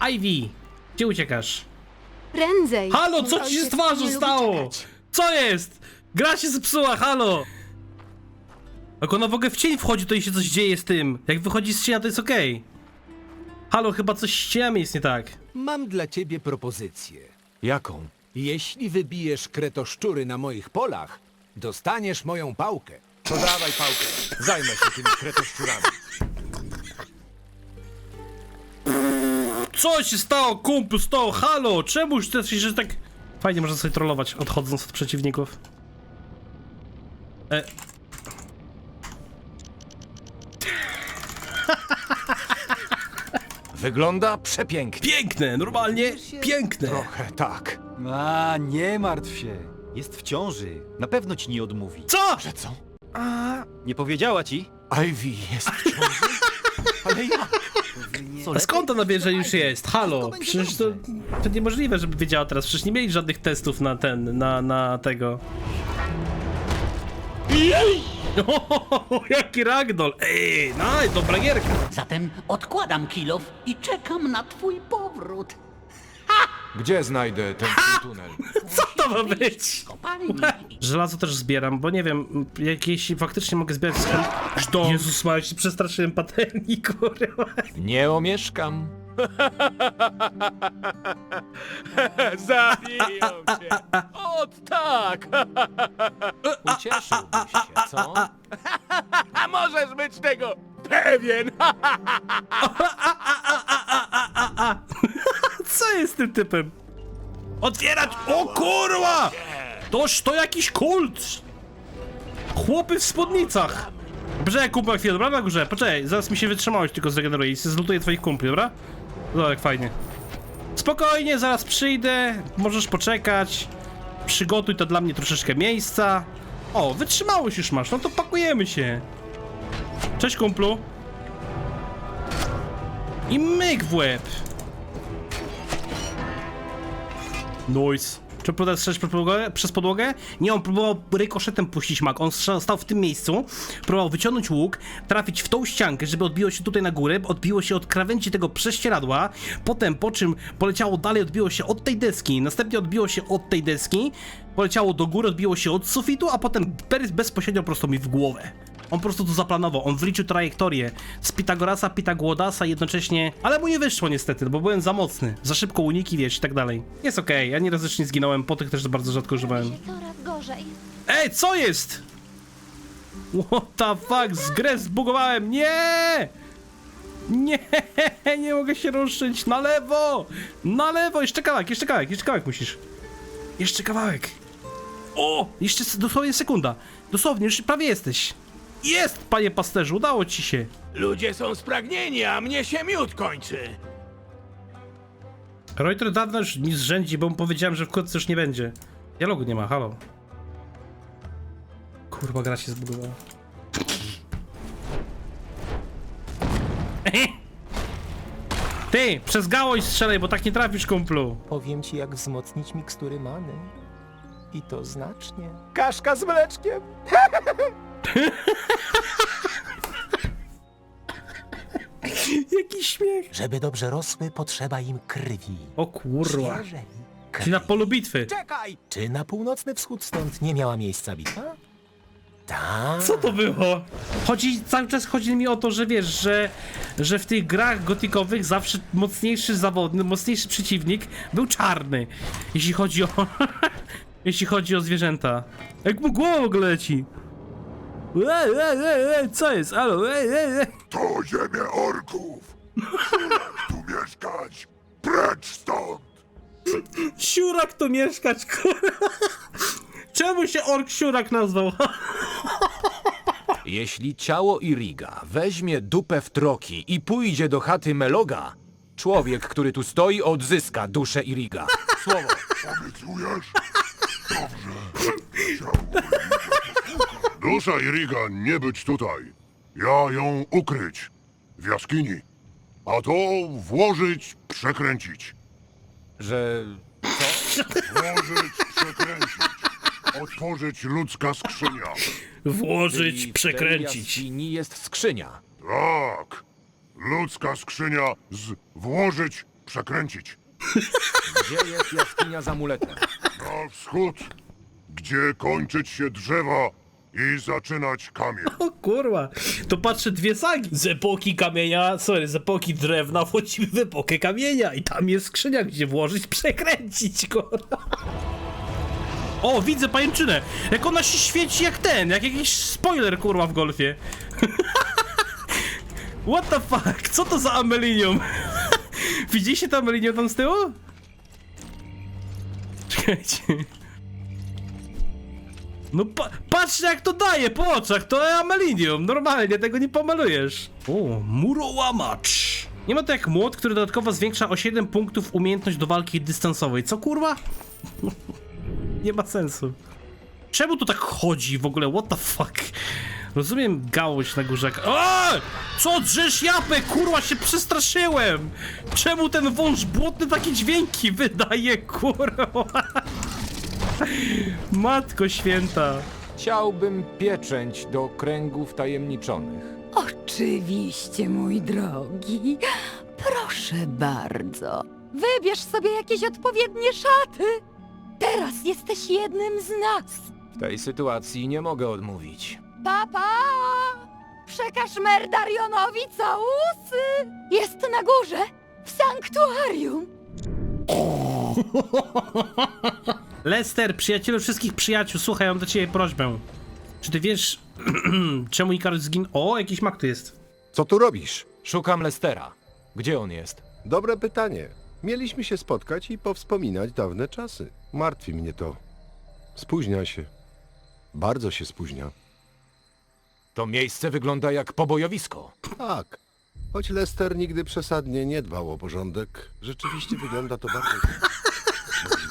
Ivy, gdzie uciekasz? Prędzej! Halo, co ci się z lubi stało? Co jest? Gra się zepsuła, halo! Jak ona w ogóle w cień wchodzi, to jej się coś dzieje z tym. Jak wychodzi z cienia, to jest okej. Halo, chyba coś z cieniami jest nie tak. Mam dla ciebie propozycję. Jaką? Jeśli wybijesz kretoszczury na moich polach, dostaniesz moją pałkę. To dawaj pałkę. Zajmę się tymi kretoszczurami. Co się stało, kumplu, stało? Halo, czemuś to się że tak... Fajnie można sobie trollować, odchodząc od przeciwników. E... Wygląda przepięknie. Piękne, normalnie piękne. Trochę tak. A, nie martw się. Jest w ciąży. Na pewno ci nie odmówi. Co? Że co? Nie powiedziała ci? Ivy jest w ciąży? Ale ja... A skąd ona wie, że już jest? Halo, przecież to, to niemożliwe, żeby wiedziała teraz. Przecież nie mieli żadnych testów na ten, na, na tego. O, jaki ragdoll! Ej, no, dobra gierka. Zatem odkładam kilof i czekam na twój powrót. Gdzie znajdę ten tunel? Co to ma być? Kopalni. Żelazo też zbieram, bo nie wiem, jak, jeśli faktycznie mogę zbierać z chęć... Jezus Maria, się przestraszyłem patelni, kurwa. Nie omieszkam. Zabiją cię. Ot tak. Ucieszyłbyś się, co? A możesz być tego pewien. Co jest z tym typem? Otwierać! O kurwa! Toż to jakiś kult! Chłopy w spódnicach! Poczekaj, kumpel chwilę, dobra? Na górze, poczekaj, zaraz mi się wytrzymałość tylko zregeneruje i zlutuję twoich kumpli, dobra? No, jak fajnie. Spokojnie, zaraz przyjdę, możesz poczekać. Przygotuj to dla mnie troszeczkę miejsca. O, wytrzymałość już masz, no to pakujemy się. Cześć, kumplu. I myk w łeb. Noise. Próbował strzelać przez podłogę? przez podłogę? Nie, on próbował rykoszetem puścić mak. On stał w tym miejscu, próbował wyciągnąć łuk, trafić w tą ściankę, żeby odbiło się tutaj na górę, odbiło się od krawędzi tego prześcieradła, potem po czym poleciało dalej, odbiło się od tej deski, następnie odbiło się od tej deski, poleciało do góry, odbiło się od sufitu, a potem bez- bezpośrednio prosto mi w głowę. On po prostu to zaplanował, on wliczył trajektorię z Pitagorasa, Pitagłodasa jednocześnie, ale mu nie wyszło niestety, bo byłem za mocny, za szybko uniki, wiesz, i tak dalej. Jest okej, ja nieraz też nie zginąłem, po tych też bardzo rzadko używałem. coraz gorzej. Ej, co jest? What the fuck, z grę zbugowałem, nie! Nie, nie mogę się ruszyć, na lewo! Na lewo, jeszcze kawałek, jeszcze kawałek, jeszcze kawałek musisz. Jeszcze kawałek. O, jeszcze dosłownie sekunda. Dosłownie, już prawie jesteś. Jest, panie pasterzu, udało ci się. Ludzie są spragnieni, a mnie się miód kończy. Reuter dawno już nic rzędzi, bo mu powiedziałem, że wkrótce już nie będzie. Dialogu nie ma, halo. Kurwa, gra się zbugowała. Ty, przez gałąź strzelaj, bo tak nie trafisz, kumplu. Powiem ci, jak wzmocnić mikstury many. I to znacznie. Kaszka z mleczkiem! Jaki śmiech. Żeby dobrze rosły, potrzeba im krwi. O kurwa. Świeżej. Czyli na polu bitwy. Czekaj! Czy na północny wschód stąd nie miała miejsca bitwa? Tak. Co to było? Chodzi, cały czas chodzi mi o to, że wiesz, że, że w tych grach gotikowych zawsze mocniejszy zawodny, mocniejszy przeciwnik był czarny. Jeśli chodzi o... jeśli chodzi o zwierzęta. Jak mu głowa w ogóle leci. Ej, ej, ej, ej, co jest? Alo, ej, ej, ej. To ziemia orków! Szulach tu mieszkać! Precz stąd! Siurak to mieszkać, kurwa. Czemu się ork siurak nazwał? Jeśli ciało Iriga weźmie dupę w troki i pójdzie do chaty Meloga, człowiek, który tu stoi, odzyska duszę Iriga. Słowo. Obiecujesz? Dobrze. Chciałbym. Dusza Iriga nie być tutaj. Ja ją ukryć. W jaskini. A to włożyć, przekręcić. Że... Włożyć, przekręcić. Otworzyć ludzka skrzynia. Włożyć, przekręcić. jaskini jest skrzynia. Tak. Ludzka skrzynia z włożyć, przekręcić. Gdzie jest jaskinia z amuletem? Na wschód, gdzie kończyć się drzewa i zaczynać kamień. O kurwa, to patrzę dwie sagi. Z epoki kamienia, sorry, z epoki drewna wchodzimy w epokę kamienia i tam jest skrzynia, gdzie włożyć, przekręcić, kurwa. O, widzę pajęczynę. Jak ona się świeci jak ten, jak jakiś spoiler, kurwa, w golfie. What the fuck? Co to za amelinium? Widzieliście to amelinium tam z tyłu? Czekajcie. No pa patrzcie jak to daje po oczach, to amelinium, normalnie tego nie pomalujesz. O, murołamacz. Nie ma to jak młot, który dodatkowo zwiększa o 7 punktów umiejętność do walki dystansowej. Co kurwa? nie ma sensu. Czemu tu tak chodzi w ogóle? What the fuck? Rozumiem gałąź na górze. jak- O! Co drzesz japę? Kurwa się przestraszyłem! Czemu ten wąż błotny takie dźwięki wydaje, kurwa? Matko święta. Chciałbym pieczęć do kręgów tajemniczonych. Oczywiście, mój drogi. Proszę bardzo. Wybierz sobie jakieś odpowiednie szaty. Teraz jesteś jednym z nas. W tej sytuacji nie mogę odmówić. Papa! Przekaż Merdarionowi całusy! Jest na górze, w sanktuarium. Lester, przyjacielu wszystkich przyjaciół, słuchaj, mam do ciebie prośbę. Czy ty wiesz, czemu Ikarus zginął? O, jakiś mak tu jest. Co tu robisz? Szukam Lestera. Gdzie on jest? Dobre pytanie. Mieliśmy się spotkać i powspominać dawne czasy. Martwi mnie to. Spóźnia się. Bardzo się spóźnia. To miejsce wygląda jak pobojowisko. Tak. Choć Lester nigdy przesadnie nie dbał o porządek, rzeczywiście wygląda to bardzo...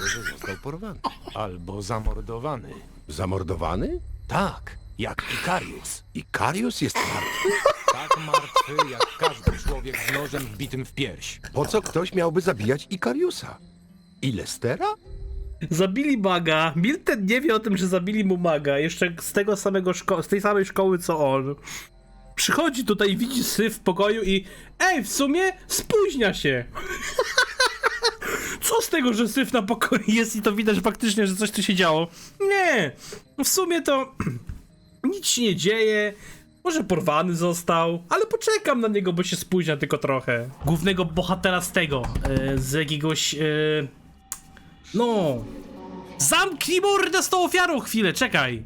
Że został porwany. Albo zamordowany. Zamordowany? Tak, jak Ikarius. I Karius jest martwy? Tak martwy jak każdy człowiek z nożem wbitym w pierś. Po co ktoś miałby zabijać Ikariusa? I Lestera? Zabili maga. Milten nie wie o tym, że zabili mu maga. Jeszcze z tego samego szko- z tej samej szkoły co on. Przychodzi tutaj widzi syf w pokoju i ej, w sumie spóźnia się. Co z tego, że syf na pokoju jest i to widać faktycznie, że coś tu się działo? Nie, w sumie to nic się nie dzieje. Może porwany został, ale poczekam na niego, bo się spóźnia tylko trochę. Głównego bohatera z tego, e, z jakiegoś, e, no, zamknij mordę z tą ofiarą chwilę, czekaj.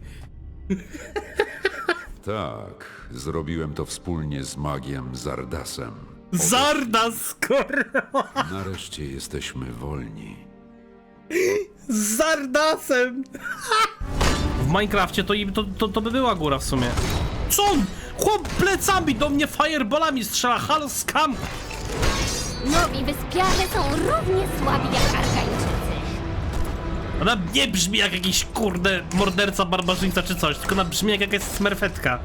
Tak, zrobiłem to wspólnie z magiem Zardasem. Zardas, kurwa, Nareszcie jesteśmy wolni. z Zardasem. W Minecrafcie to, im- to, to, to by była góra w sumie. Co on? Chłop plecami do mnie fireballami strzela, halo skam. Nowi wyspiarze są równie słabi jak Arkańczycy. Ona nie brzmi jak jakiś kurde morderca, barbarzyńca czy coś, tylko ona brzmi jak jakaś smerfetka.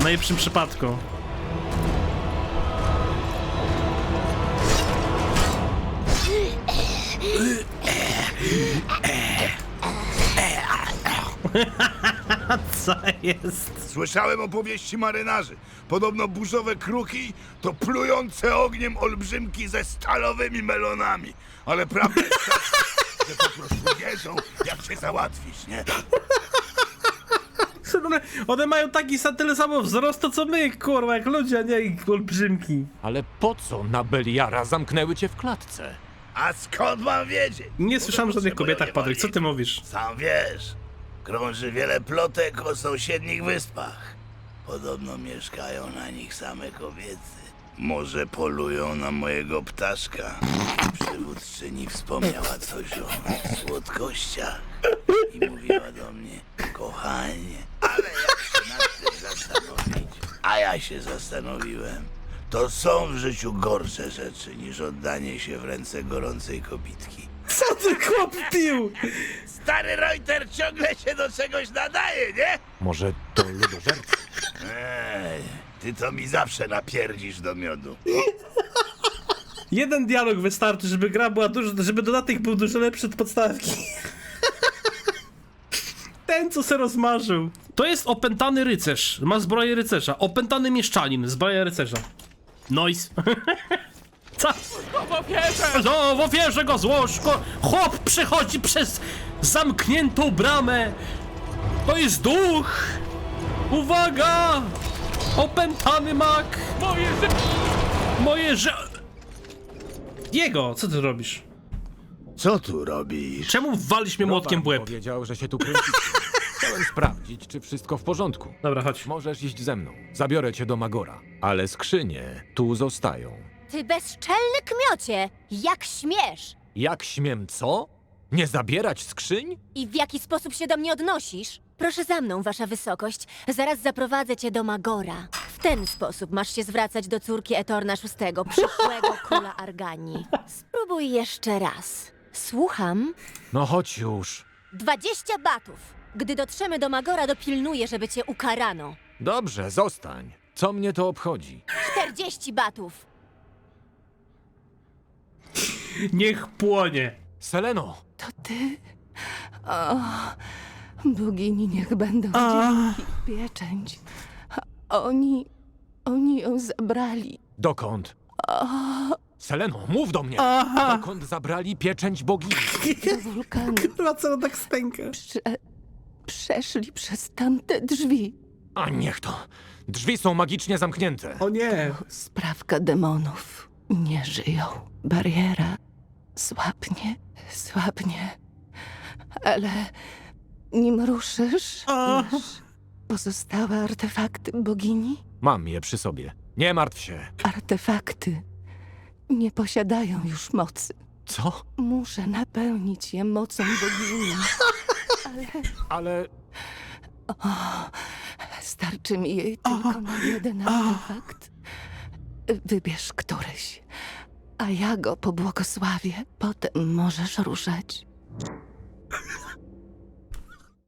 W najlepszym przypadku. Co jest? Słyszałem opowieści marynarzy. Podobno burzowe kruki to plujące ogniem olbrzymki ze stalowymi melonami. Ale prawda jest taka, że po prostu wiedzą, jak się załatwić, nie? One, one mają taki sam, tyle samo wzrostu co my, kurwa, jak ludzie, a nie jak olbrzymki. Ale po co na Beliara zamknęły cię w klatce? A skąd mam wiedzieć? Nie słyszałem o żadnych kobietach, Patryk, co ty mówisz? Sam wiesz, krąży wiele plotek o sąsiednich wyspach. Podobno mieszkają na nich same kobiety. Może polują na mojego ptaszka. Przywódczyni wspomniała coś o słodkościach i mówiła do mnie, kochanie. Ale jak się nad tym zastanowić, a ja się zastanowiłem, to są w życiu gorsze rzeczy niż oddanie się w ręce gorącej kobitki. Co ty chłop pił? Stary Reuter ciągle się do czegoś nadaje, nie? Może to ludożercy? Ej, ty to mi zawsze napierdzisz do miodu. Jeden dialog wystarczy, żeby gra była dużo, żeby dodatek był dużo lepszy od podstawki. Ten, co se rozmarzył. To jest opętany rycerz. Ma zbroję rycerza. Opętany mieszczanin. Zbroja rycerza. Noise. No, w ofierze go złoż! Ko- Chłop przechodzi przez zamkniętą bramę! To jest duch! Uwaga! Opętany mak! Moje że... Moje że... Jego, co ty robisz? Co tu robisz? Czemu walisz mnie młotkiem w łeb? powiedział, że się tu kręcicie. Chciałem sprawdzić, czy wszystko w porządku. Dobra, chodź. Możesz iść ze mną. Zabiorę cię do Magora. Ale skrzynie tu zostają. Ty bezczelny kmiocie! Jak śmiesz? Jak śmiem co? Nie zabierać skrzyń? I w jaki sposób się do mnie odnosisz? Proszę za mną, wasza wysokość. Zaraz zaprowadzę cię do Magora. W ten sposób masz się zwracać do córki Etorna VI, przyszłego króla Arganii. Spróbuj jeszcze raz. Słucham. No chodź już. 20 batów. Gdy dotrzemy do Magora, dopilnuję, żeby cię ukarano. Dobrze, zostań. Co mnie to obchodzi? 40 batów. Niech płonie. Seleno! To ty? O, bogini niech będą A. dzięki i pieczęć. Oni, oni ją zabrali. Dokąd? Seleno, mów do mnie! Aha. Dokąd zabrali pieczęć bogini? Do wulkanu. Kurwa, co tak stęka? Prze, przeszli przez tamte drzwi. A niech to! Drzwi są magicznie zamknięte. O nie. Sprawka demonów. Nie żyją. Bariera słabnie, słabnie. Ale nim ruszysz, masz pozostałe artefakty bogini. Mam je przy sobie. Nie martw się. Artefakty nie posiadają już mocy. Co? Muszę napełnić je mocą bogini. Ale O, starczy mi jej tylko na jeden artefakt. Wybierz któryś, a ja go pobłogosławię. Potem możesz ruszać.